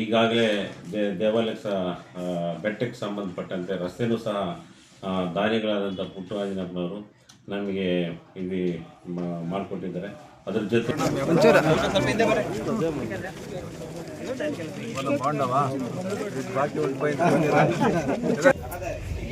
ಈಗಾಗಲೇ ದೇವಾಲಯಕ್ಕೆ ಸಹ ಬೆಟ್ಟಕ್ಕೆ ಸಂಬಂಧಪಟ್ಟಂತೆ ರಸ್ತೆನೂ ಸಹ ದಾರಿಗಳಾದಂಥ ಪುಟ್ಟರಾಜನಪ್ಪನವರು ನಮಗೆ ಇಲ್ಲಿ ಮಾಡಿಕೊಟ್ಟಿದ್ದಾರೆ. ಅದ್ರ ಜೊತೆ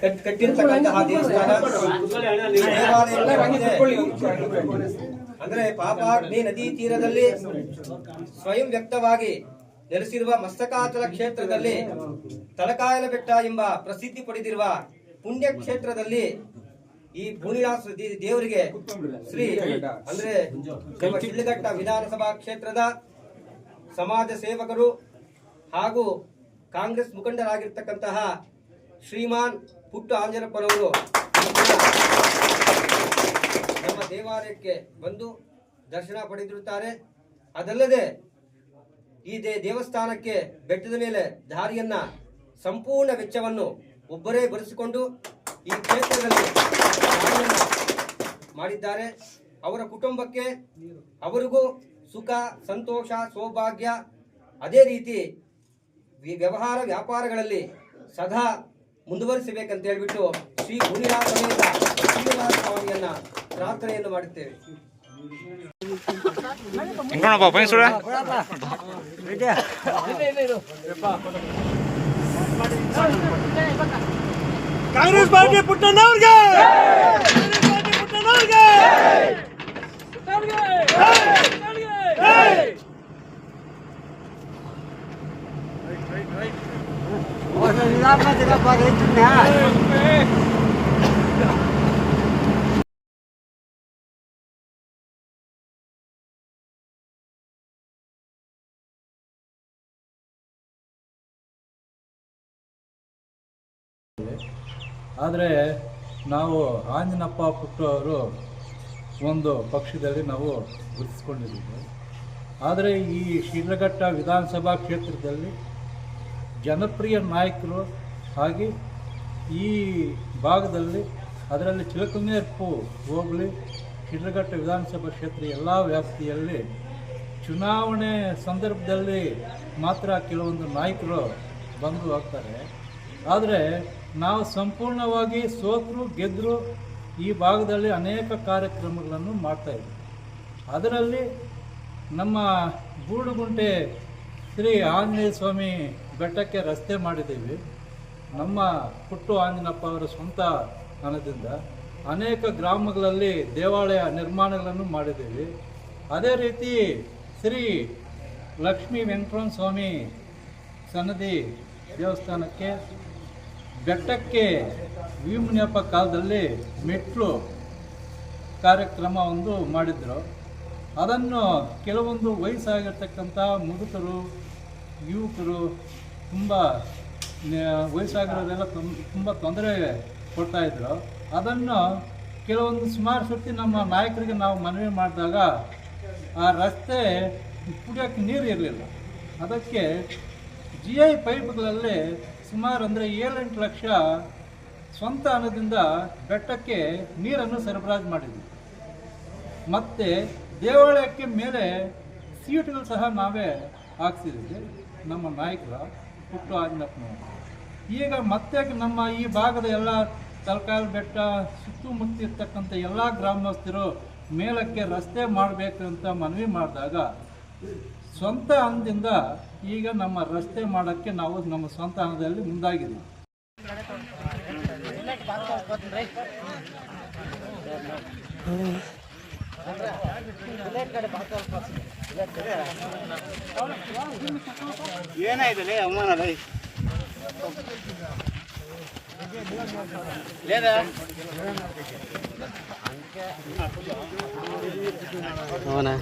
ಕಟ್ಟಿರ್ತಕ್ಕಂತಹ ದೇವಸ್ಥಾನ ಅಂದರೆ ಪಾಪಾಗ್ನಿ ನದಿ ತೀರದಲ್ಲಿ ಸ್ವಯಂ ವ್ಯಕ್ತವಾಗಿ ನೆಲೆಸಿರುವ ಮಸ್ತಕಾಚಲ ಕ್ಷೇತ್ರದಲ್ಲಿ ತಲಕಾಯಲ ಬೆಟ್ಟ ಎಂಬ ಪ್ರಸಿದ್ಧಿ ಪಡೆದಿರುವ ಪುಣ್ಯ ಕ್ಷೇತ್ರದಲ್ಲಿ ಈ ಭೂನಿವಾಸ ದೇ- ದೇವರಿಗೆ ಶ್ರೀ ಅಂದ್ರೆ ನಮ್ಮ ವಿಧಾನಸಭಾ ಕ್ಷೇತ್ರದ ಸಮಾಜ ಸೇವಕರು ಹಾಗೂ ಕಾಂಗ್ರೆಸ್ ಮುಖಂಡರಾಗಿರ್ತಕ್ಕಂತಹ ಶ್ರೀಮಾನ್ ಪುಟ್ಟು ಆಂಜನಪ್ಪನವರು ನಮ್ಮ ದೇವಾಲಯಕ್ಕೆ ಬಂದು ದರ್ಶನ ಪಡೆದಿರುತ್ತಾರೆ. ಅದಲ್ಲದೆ ಈ ದೇವಸ್ಥಾನಕ್ಕೆ ಬೆಟ್ಟದ ಮೇಲೆ ದಾರಿಯನ್ನ ಸಂಪೂರ್ಣ ವೆಚ್ಚವನ್ನು ಒಬ್ಬರೇ ಬರೆಸಿಕೊಂಡು ಈ ಕ್ಷೇತ್ರದಲ್ಲಿ ಮಾಡಿದ್ದಾರೆ. ಅವರ ಕುಟುಂಬಕ್ಕೆ ಅವರಿಗೂ ಸುಖ, ಸಂತೋಷ, ಸೌಭಾಗ್ಯ. ಅದೇ ರೀತಿ ವ್ಯವಹಾರ ವ್ಯಾಪಾರಗಳಲ್ಲಿ ಸದಾ ಮುಂದುವರಿಸಬೇಕಂತ ಹೇಳ್ಬಿಟ್ಟು ಶ್ರೀ ಸಮೇತ ಶ್ರೀನಿವಾಸ ಸ್ವಾಮಿಯನ್ನ ಪ್ರಾರ್ಥನೆಯನ್ನು ಮಾಡುತ್ತೇವೆ. ಕಾಂಗ್ರೆಸ್ ಪಾರ್ಟಿ ಪುಟ್ಟಣ್ಣವ್ರಿಗೆ ಪುಟ್ಟಣ್ಣವ್ರಿಗೆ ಆದರೆ ನಾವು ಆಂಜನಪ್ಪ ಪುಟ್ಟು ಅವರು ಒಂದು ಪಕ್ಷದಲ್ಲಿ ನಾವು ಗುರುತಿಸ್ಕೊಂಡಿದ್ದೀವಿ. ಆದರೆ ಈ ಶಿಡ್ಲಘಟ್ಟ ವಿಧಾನಸಭಾ ಕ್ಷೇತ್ರದಲ್ಲಿ ಜನಪ್ರಿಯ ನಾಯಕರು ಹಾಗೆ ಈ ಭಾಗದಲ್ಲಿ ಅದರಲ್ಲಿ ಚಿಲಕನೇರ್ಪು ಹೋಬಳಿ ಶಿಡ್ಲಘಟ್ಟ ವಿಧಾನಸಭಾ ಕ್ಷೇತ್ರ ಎಲ್ಲ ವ್ಯಾಪ್ತಿಯಲ್ಲಿ ಚುನಾವಣೆ ಸಂದರ್ಭದಲ್ಲಿ ಮಾತ್ರ ಕೆಲವೊಂದು ನಾಯಕರು ಬಂದು ಹೋಗ್ತಾರೆ. ಆದರೆ ನಾವು ಸಂಪೂರ್ಣವಾಗಿ ಸೋತರು ಗೆದ್ದರು ಈ ಭಾಗದಲ್ಲಿ ಅನೇಕ ಕಾರ್ಯಕ್ರಮಗಳನ್ನು ಮಾಡ್ತಾಯಿದ್ವಿ ಅದರಲ್ಲಿ ನಮ್ಮ ಗೂಡುಗುಂಟೆ ಶ್ರೀ ಆಂಜನೇಯ ಸ್ವಾಮಿ ಬೆಟ್ಟಕ್ಕೆ ರಸ್ತೆ ಮಾಡಿದ್ದೀವಿ. ನಮ್ಮ ಪುಟ್ಟು ಆಂಜನಪ್ಪ ಅವರ ಸ್ವಂತ ಹಣದಿಂದ ಅನೇಕ ಗ್ರಾಮಗಳಲ್ಲಿ ದೇವಾಲಯ ನಿರ್ಮಾಣಗಳನ್ನು ಮಾಡಿದ್ದೀವಿ. ಅದೇ ರೀತಿ ಶ್ರೀ ಲಕ್ಷ್ಮೀ ವೆಂಕಟರಮಣ ಸ್ವಾಮಿ ಸನ್ನದಿ ದೇವಸ್ಥಾನಕ್ಕೆ ಬೆಟ್ಟಕ್ಕೆ ವಿಮುನಿಯಪ್ಪ ಕಾಲದಲ್ಲಿ ಮೆಟ್ಲು ಕಾರ್ಯಕ್ರಮ ಒಂದು ಮಾಡಿದ್ದರು ಅದನ್ನು ಕೆಲವೊಂದು ವಯಸ್ಸಾಗಿರ್ತಕ್ಕಂಥ ಮುದುಕರು, ಯುವಕರು ತುಂಬ ವಯಸ್ಸಾಗಿರೋದೆಲ್ಲ ತುಂಬ ತೊಂದರೆ ಕೊಡ್ತಾಯಿದ್ರು ಅದನ್ನು ಕೆಲವೊಂದು ಸುಮಾರು ಸರ್ತಿ ನಮ್ಮ ನಾಯಕರಿಗೆ ನಾವು ಮನವಿ ಮಾಡಿದಾಗ ಆ ರಸ್ತೆ ಕುಡಿಯೋಕ್ಕೆ ನೀರು ಇರಲಿಲ್ಲ. ಅದಕ್ಕೆ ಜಿ ಐ ಪೈಪ್ಗಳಲ್ಲಿ ಸುಮಾರು ಅಂದರೆ ಏಳೆಂಟು ಲಕ್ಷ ಸ್ವಂತ ಹಣದಿಂದ ಬೆಟ್ಟಕ್ಕೆ ನೀರನ್ನು ಸರಬರಾಜು ಮಾಡಿದ್ವಿ. ಮತ್ತು ದೇವಾಲಯಕ್ಕೆ ಮೇಲೆ ಸೀಟ್ಗಳು ಸಹ ನಾವೇ ಹಾಕ್ಸಿದ್ವಿ. ನಮ್ಮ ನಾಯಕರ ಪುಟ್ಟು ಆಂಜನಪ್ಪನವರು ಈಗ ಮತ್ತೆ ನಮ್ಮ ಈ ಭಾಗದ ಎಲ್ಲ ತಲಕಾಲ್ ಬೆಟ್ಟ, ಸುತ್ತಮುತ್ತ ಇರ್ತಕ್ಕಂಥ ಎಲ್ಲ ಗ್ರಾಮಸ್ಥರು ಮೇಲಕ್ಕೆ ರಸ್ತೆ ಮಾಡಬೇಕು ಅಂತ ಮನವಿ ಮಾಡಿದಾಗ ಸ್ವಂತ ಹಣದಿಂದ ಈಗ ನಮ್ಮ ರಸ್ತೆ ಮಾಡೋಕ್ಕೆ ನಾವು ನಮ್ಮ ಸ್ವಂತ ಹಣದಲ್ಲಿ ಮುಂದಾಗಿದ್ದೀವಿ. ಏನಾಯ್ತು ಅವಮಾನ లేదా? అవునా?